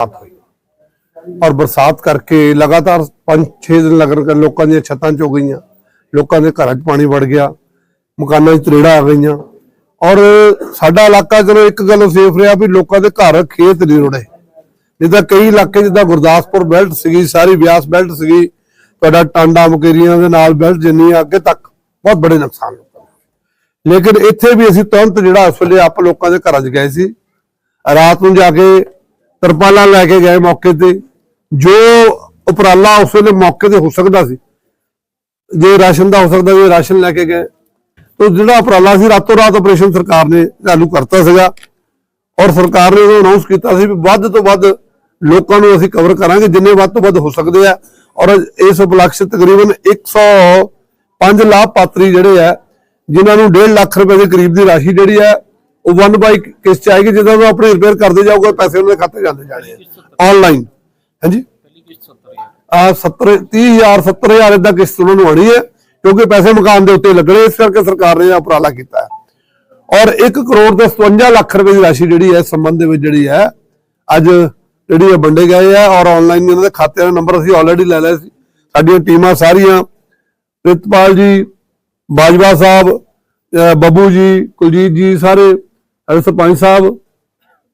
ਬਰਸਾਤ ਹੋਈ। ਔਰ ਬਰਸਾਤ ਕਰਕੇ ਲਗਾਤਾਰ 5-6 ਦਿਨ ਲੱਗਣ ਕਰ ਲੋਕਾਂ ਦੀਆਂ ਛੱਤਾਂ ਚੋ ਗਈਆਂ, ਲੋਕਾਂ ਦੇ ਘਰਾਂ 'ਚ ਪਾਣੀ ਵੜ ਗਿਆ, ਮਕਾਨਾਂ 'ਚ ਤਰੇੜਾਂ ਆ ਗਈਆਂ। ਔਰ ਸਾਡਾ ਇਲਾਕਾ ਚਲੋ ਇੱਕ ਗੱਲ ਸੇਫ ਰਿਹਾ ਵੀ ਲੋਕਾਂ ਦੇ ਘਰ ਖੇਤ ਨਹੀਂ ਰੁੜੇ। ਜਿੱਦਾਂ ਕਈ ਇਲਾਕੇ, ਜਿੱਦਾਂ ਗੁਰਦਾਸਪੁਰ ਬੈਲਟ ਸੀਗੀ, ਸਾਰੀ ਬਿਆਸ ਬੈਲਟ ਸੀਗੀ, ਤੁਹਾਡਾ ਟਾਂਡਾ ਮਕੇਰੀਆਂ ਦੇ ਨਾਲ ਬੈਲਟ ਜਿੰਨੀ ਆ, ਅੱਗੇ ਤੱਕ ਬਹੁਤ ਬੜੇ ਨੁਕਸਾਨ ਲੇਕਿਨ ਇੱਥੇ ਵੀ ਅਸੀਂ ਤੁਰੰਤ ਜਿਹੜਾ ਉਸ ਵੇਲੇ ਆਪ ਲੋਕਾਂ ਦੇ ਘਰਾਂ 'ਚ ਗਏ ਸੀ, ਰਾਤ ਨੂੰ ਜਾ ਕੇ ਤਰਪਾਲਾਂ ਲੈ ਕੇ ਗਏ ਮੌਕੇ ਤੇ। ਜੋ ਉਪਰਾਲਾ ਉਸ ਵੇਲੇ ਮੌਕੇ ਤੇ ਹੋ ਸਕਦਾ ਸੀ। ਜੇ ਰਾਸ਼ਨ ਦਾ ਹੋ ਸਕਦਾ, ਜੇ ਰਾਸ਼ਨ ਲੈ ਕੇ ਗਏ। ਤੋ ਜਿਹੜਾ ਉਪਰਾਲਾ ਸੀ, ਰਾਤੋਂ ਰਾਤ ਆਪਰੇਸ਼ਨ ਸਰਕਾਰ ਨੇ ਚਾਲੂ ਕਰਤਾ ਸੀਗਾ। ਔਰ ਸਰਕਾਰ ਨੇ ਉਹ ਅਨਾਉਂਸ ਕੀਤਾ ਸੀ ਵੀ ਵੱਧ ਤੋਂ ਵੱਧ ਲੋਕਾਂ ਨੂੰ ਅਸੀਂ ਕਵਰ ਕਰਾਂਗੇ, ਜਿੰਨੇ ਵੱਧ ਤੋਂ ਵੱਧ ਹੋ ਸਕਦੇ ਆ। ਔਰ ਇਸ ਉਪਲਕਸ਼ 'ਚ ਤਕਰੀਬਨ 105 ਲਾਭਪਾਤਰੀ ਜਿਹੜੇ ਆ, ਜਿਨ੍ਹਾਂ ਨੂੰ 1.5 ਲੱਖ ਰੁਪਏ ਦੇ ਕਰੀਬ ਦੀ ਰਾਸ਼ੀ ਜਿਹੜੀ ਹੈ ਉਹ 1 ਬਾਈ ਕਿਸ਼ਤ 'ਚ ਆਏਗੀ ਜਦੋਂ ਉਹ ਆਪਣੀ ਰਿਪੇਅਰ ਕਰਦੇ ਜਾਊਗਾ, ਪੈਸੇ ਉਹਨਾਂ ਦੇ ਖਾਤੇ ਜਾਂਦੇ ਜਾਣੇ ਆਨਲਾਈਨ ਹਾਂਜੀ? ਆ 70 30000 70000 ਇਦਾਂ ਕਿਸ਼ਤ ਉਹਨਾਂ ਨੂੰ ਆਣੀ ਹੈ, ਕਿਉਂਕਿ ਪੈਸੇ ਮਕਾਨ ਦੇ ਉੱਤੇ ਲੱਗਣੇ, ਇਸ ਕਰਕੇ ਸਰਕਾਰ ਨੇ ਇਹ ਉਪਰਾਲਾ ਕੀਤਾ। ਔਰ 1 ਕਰੋੜ ਤੇ 57 ਲੱਖ ਰੁਪਏ ਦੀ ਰਾਸ਼ੀ ਜਿਹੜੀ ਹੈ, ਇਸ ਸੰਬੰਧ ਦੇ ਵਿੱਚ ਜਿਹੜੀ ਹੈ, ਅੱਜ ਜਿਹੜੀ ਇਹ ਵੰਡੇ ਗਏ ਆ, ਔਰ ਆਨਲਾਈਨ ਇਹਨਾਂ ਦੇ ਖਾਤਿਆਂ ਦਾ ਨੰਬਰ ਅਸੀਂ ਆਲਰੇਡੀ ਲੈ ਲਿਆ ਸੀ। ਸਾਡੀਆਂ ਟੀਮਾਂ ਸਾਰੀਆਂ, ਪ੍ਰਿਤਪਾਲ ਜੀ, ਬਾਜਵਾ ਸਾਹਿਬ ਬੱਬੂ ਜੀ, ਕੁਲਜੀਤ ਜੀ, ਸਾਰੇ ਸਾਡੇ ਸਰਪੰਚ ਸਾਹਿਬ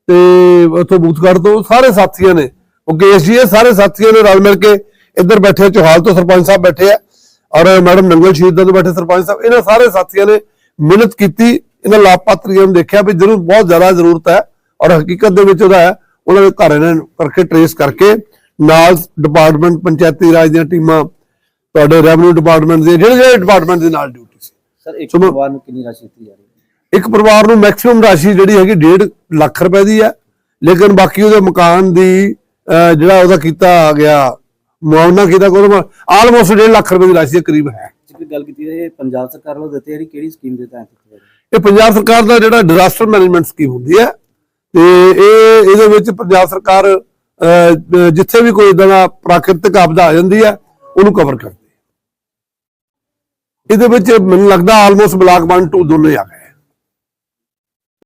ਤੇ ਉਥੋਂ ਬੂਥਗੜ੍ਹ ਤੋਂ ਸਾਰੇ ਸਾਥੀਆਂ ਨੇ ਉਹ ਕੇਸ ਜੀ ਸਾਰੇ ਸਾਥੀਆਂ ਨੇ ਰਲ ਮਿਲ ਕੇ ਇੱਧਰ ਬੈਠੇ ਚੋਹਾਲ ਤੋਂ ਸਰਪੰਚ ਸਾਹਿਬ ਬੈਠੇ ਆ ਔਰ ਮੈਡਮ ਨੰਗਲ ਸ਼ਹੀਦਾਂ ਤੋਂ ਬੈਠੇ ਸਰਪੰਚ ਸਾਹਿਬ ਇਹਨਾਂ ਸਾਰੇ ਸਾਥੀਆਂ ਨੇ ਮਿਹਨਤ ਕੀਤੀ ਇਹਨਾਂ ਲਾਭਪਾਤਰੀਆਂ ਨੂੰ ਦੇਖਿਆ ਵੀ ਜ਼ਰੂਰ ਬਹੁਤ ਜ਼ਿਆਦਾ ਜ਼ਰੂਰਤ ਹੈ ਔਰ ਹਕੀਕਤ ਦੇ ਵਿੱਚ ਉਹਦਾ ਹੈ ਉਹਨਾਂ ਦੇ ਘਰ ਇਹਨਾਂ ਨੂੰ ਕਰਕੇ ਟਰੇਸ ਕਰਕੇ ਨਾਲ ਡਿਪਾਰਟਮੈਂਟ ਪੰਚਾਇਤੀ ਰਾਜ ਦੀਆਂ ਟੀਮਾਂ ਤੁਹਾਡੇ ਰੈਵਨਿਊ ਡਿਪਾਰਟਮੈਂਟ ਦੇ ਜਿਹੜੇ ਜਿਹੜੇ ਡਿਪਾਰਟਮੈਂਟ ਦੇ ਨਾਲ ਡਿਊਟੀ ਸੀ। ਸਰ ਇੱਕ ਪਰਿਵਾਰ ਨੂੰ ਕਿੰਨੀ ਰਾਸ਼ੀ ਦਿੱਤੀ ਜਾ ਰਹੀ ਹੈ? ਇੱਕ ਪਰਿਵਾਰ ਨੂੰ ਮੈਕਸਿਮਮ ਰਾਸ਼ੀ ਜਿਹੜੀ ਹੈਗੀ 1.5 ਲੱਖ ਰੁਪਏ ਦੀ ਹੈ ਲੇਕਿਨ ਬਾਕੀ ਉਹਦੇ ਮਕਾਨ ਦੀ ਜਿਹੜਾ ਉਹਦਾ ਕੀਤਾ ਗਿਆ ਮੁਆਵਜ਼ਾ ਕੀਤਾ ਕੋਈ ਆਲਮੋਸਟ 1.5 ਲੱਖ ਰੁਪਏ ਦੀ ਰਾਸ਼ੀ ਦੇ ਕਰੀਬ ਹੈ। ਗੱਲ ਕੀਤੀ ਇਹ ਪੰਜਾਬ ਸਰਕਾਰ ਵੱਲੋਂ ਦਿੱਤੀ ਜਾ ਰਹੀ ਕਿਹੜੀ ਸਕੀਮ ਦੇ ਤਹਿਤ ਦਿੱਤੀ ਜਾ ਰਹੀ? ਹੈ ਇਹ ਪੰਜਾਬ ਸਰਕਾਰ ਦਾ ਜਿਹੜਾ ਡਿਜ਼ਾਸਟਰ ਮੈਨੇਜਮੈਂਟ ਸਕੀਮ ਹੁੰਦੀ ਹੈ ਤੇ ਇਹ ਇਹਦੇ ਵਿੱਚ ਪੰਜਾਬ ਸਰਕਾਰ ਜਿੱਥੇ ਵੀ ਕੋਈ ਇਦਾਂ ਦਾ ਪ੍ਰਾਕਿਰਤਿਕ ਆਪਦਾ ਆ ਜਾਂਦੀ ਹੈ ਉਹਨੂੰ ਕਵਰ ਕਰਦੀ ਹੈ। ਇਹਦੇ ਵਿੱਚ ਮੈਨੂੰ ਲੱਗਦਾ ਆਲਮੋਸਟ ਬਲਾਕ 1 2 ਦੋਨੇ ਆ ਗਏ।